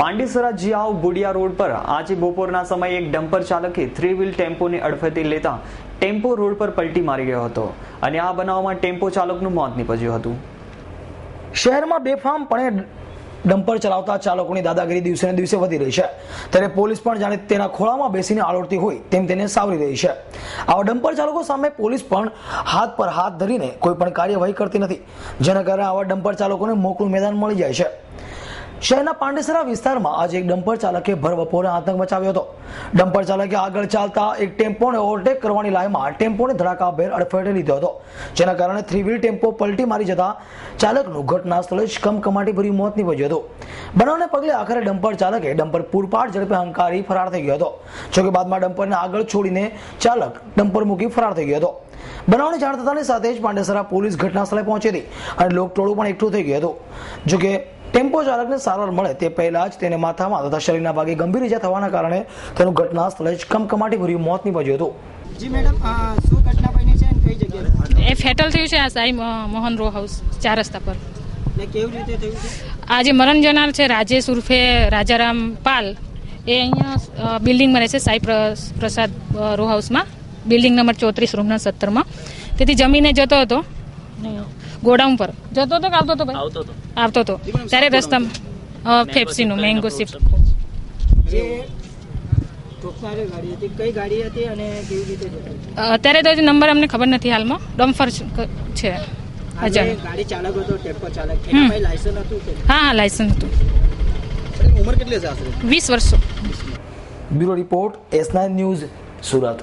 Pandesara જીઆવ Budiya road પર આજે બપોરના સમયે એક ડમ્પર ચાલકે થ્રી વ્હીલ ટેમ્પોને અડફેટે લેતા ટેમ્પો રોડ પર પલટી મારી ગયો હતો અને આ બનાવમાં ટેમ્પો ચાલકનું મોત નીપજ્યું હતું. શહેરમાં બેફામપણે ડમ્પર ચલાવતા ચાલકોની દાદાગીરી દિવસે ને દિવસે વધી રહી છે. ત્યારે પોલીસ પણ જાણે તેના ખોળામાં બેસીને આળોટતી હોય તેમ તેને સાવરી રહી છે. આવા ડમ્પર ચાલકો સામે પોલીસ પણ હાથ પર હાથ ધરીને કોઈ પણ કાર્યવાહી કરતી નથી. જેના કારણે આવા ડમ્પર ચાલકોને મોકળું મેદાન મળી જાય છે. શહેરના પાંડેસરા વિસ્તારમાં આજે એક ડમ્પર ચાલકે ભર બપોરે આતંક મચાવ્યો હતો. ડમ્પર ચાલકે આગળ ચાલતા એક ટેમ્પોને ઓવરટેક કરવાની લાઈમાં ટેમ્પોને ધડાકાભેર અડફેટે લીધો હતો. જેના કારણે થ્રી વ્હીલ ટેમ્પો પલટી મારી જતા ચાલકનું ઘટના સ્થળે જ કમકમાટી ભર્યું મોત નીપજ્યું હતું. બનાવને પગલે આખરે ડમ્પર ચાલકે ડમ્પર પૂરપાટ ઝડપે હંકારી ફરાર થઈ ગયો હતો. જોકે બાદમાં ડમ્પરને આગળ છોડીને ચાલક ડમ્પર મૂકી ફરાર થઈ ગયો હતો. બનાવની જાણ થતાની સાથે જ પાંડેસરા પોલીસ ઘટના સ્થળે પહોંચી હતી અને લોકટોળું પણ એકઠું થઈ ગયું હતું. જોકે ટેમ્પો ચાલકને સારવાર મળે તે પહેલા જ તેને માથામાં તથા શરીરના ભાગે ગંભીર ઇજા થવાના કારણે તેનું ઘટના સ્થળે જ કમકમાટી ભર્યું મોત નીપજ્યું હતું. જી મેડમ આ શું ઘટના બની છે અને કઈ જગ્યાએ? એ ફેટલ થયું છે આ સાઈ મોહન રો હાઉસ ચાર રસ્તા પર. ને કેવી રીતે થયું છે? આ જે મરણ જનાર છે રાજેશ ઉર્ફે રાજારામ પાલ એ અહીંયા બિલ્ડિંગમાં રહે છે સાઈ પ્રસાદ રો હાઉસમાં બિલ્ડિંગ નંબર ચોત્રીસ રૂમના સત્તરમાં. તેથી જમીને જતો હતો. ગોડાઉન પર. જતો હતો કે આવતો હતો ભાઈ? આવતો હતો. ત્યારે રસ્તામાં ફેપ્સીનું મેંગો શિફ્ટ જે ઠોકનારી ગાડી હતી કઈ ગાડી હતી અને કેવી અત્યારે તો હજી નંબર અમને ખબર નથી હાલમાં. ડમ્ફર છે આ જે ગાડી ચાલક હતો ટેમ્પો ચાલક. લાયસન્સ હતું હા હા લાયસન્સ હતું. ઉંમર કેટલી છે આશરે? વીસ વર્ષો. Bureau report S nine news Surat.